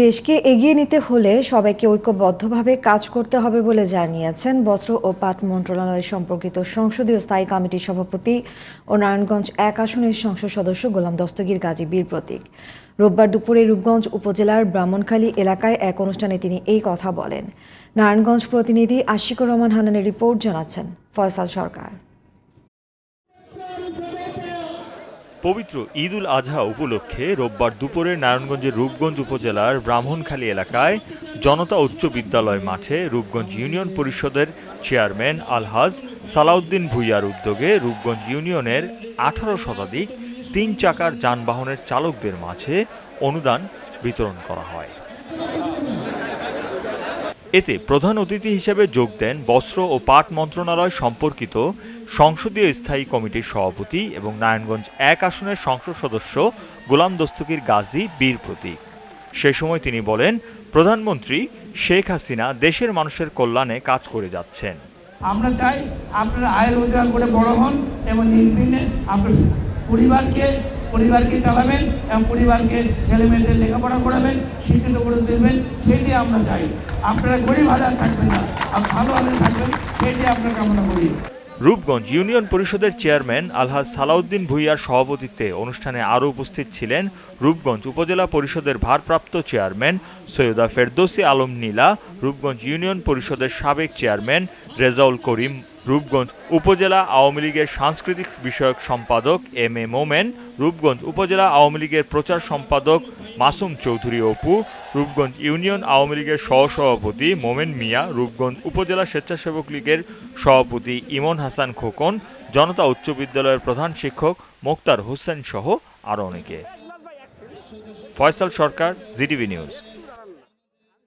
দেশকে এগিয়ে নিতে হলে সবাইকে ঐক্যবদ্ধভাবে কাজ করতে হবে বলে জানিয়েছেন বস্ত্র ও পাট মন্ত্রণালয় সম্পর্কিত সংসদীয় স্থায়ী কমিটির সভাপতি ও নারায়ণগঞ্জ এক আসনের সংসদ সদস্য গোলাম দস্তগীর গাজী বীর প্রতীক। রোববার দুপুরে রূপগঞ্জ উপজেলার ব্রাহ্মণখালী এলাকায় এক অনুষ্ঠানে তিনি এই কথা বলেন। নারায়ণগঞ্জ প্রতিনিধি আশিকুর রহমান হানানের রিপোর্ট জানাচ্ছেন ফয়সাল সরকার। পবিত্র ঈদ উল আজহা উপলক্ষে রোববার দুপুরে নারায়ণগঞ্জের রূপগঞ্জ উপজেলার ব্রাহ্মণখালী এলাকায় জনতা উচ্চ বিদ্যালয় মাঠে রূপগঞ্জ ইউনিয়ন পরিষদের চেয়ারম্যান আলহাজ সালাউদ্দিন ভুইয়ার উদ্যোগে রূপগঞ্জ ইউনিয়নের আঠারো শতাধিক তিন চাকার যানবাহনের চালকদের মাঝে অনুদান বিতরণ করা হয়। এতে প্রধান অতিথি হিসেবে যোগ দেন বস্ত্র ও পাট মন্ত্রণালয় সম্পর্কিত সংসদীয় স্থায়ী কমিটির সভাপতি এবং নারায়ণগঞ্জ এক আসনের সংসদ সদস্য গোলাম দস্তকির গাজী বীর প্রতীক। সে সময় তিনি বলেন, প্রধানমন্ত্রী শেখ হাসিনা দেশের মানুষের কল্যাণে কাজ করে যাচ্ছেন। আমরা চাই আপনারা আয় রোজগার করে বড় হন এবং নির্বিঘ্নে আপনার পরিবারকে পরিবারকে চালাবেন এবং পরিবারকে ছেলে মেয়েদের লেখাপড়া করাবেন, শিক্ষিত করে দেবেন সেটি আমরা চাই। আপনারা গরিব হাজার থাকবেন না, আর ভালোভাবে থাকবেন সেটি আমরা কামনা করি। রূপগঞ্জ ইউনিয়ন পরিষদের চেয়ারম্যান আলহাজ সালাউদ্দিন ভুইয়ার সভাপতিত্বে অনুষ্ঠানে আরও উপস্থিত ছিলেন রূপগঞ্জ উপজেলা পরিষদের ভারপ্রাপ্ত চেয়ারম্যান সৈয়দা ফেরদৌসি আলম নীলা, রূপগঞ্জ ইউনিয়ন পরিষদের সাবেক চেয়ারম্যান রেজাউল করিম রূপগঞ্জ উপজেলা আওয়ামী লীগের সাংস্কৃতিক বিষয়ক সম্পাদক এম এ মোমেন, রূপগঞ্জ উপজেলা আওয়ামী লীগের প্রচার সম্পাদক মাসুম চৌধুরী অপু, রূপগঞ্জ ইউনিয়ন আওয়ামী লীগের সহসভাপতি মোমেন মিয়া, রূপগঞ্জ উপজেলা স্বেচ্ছাসেবক লীগের সভাপতি ইমন হাসান খোকন, জনতা উচ্চ বিদ্যালয়ের প্রধান শিক্ষক মোক্তার হোসেন সহ আরও অনেকে। Faisal Sarkar, GTV news.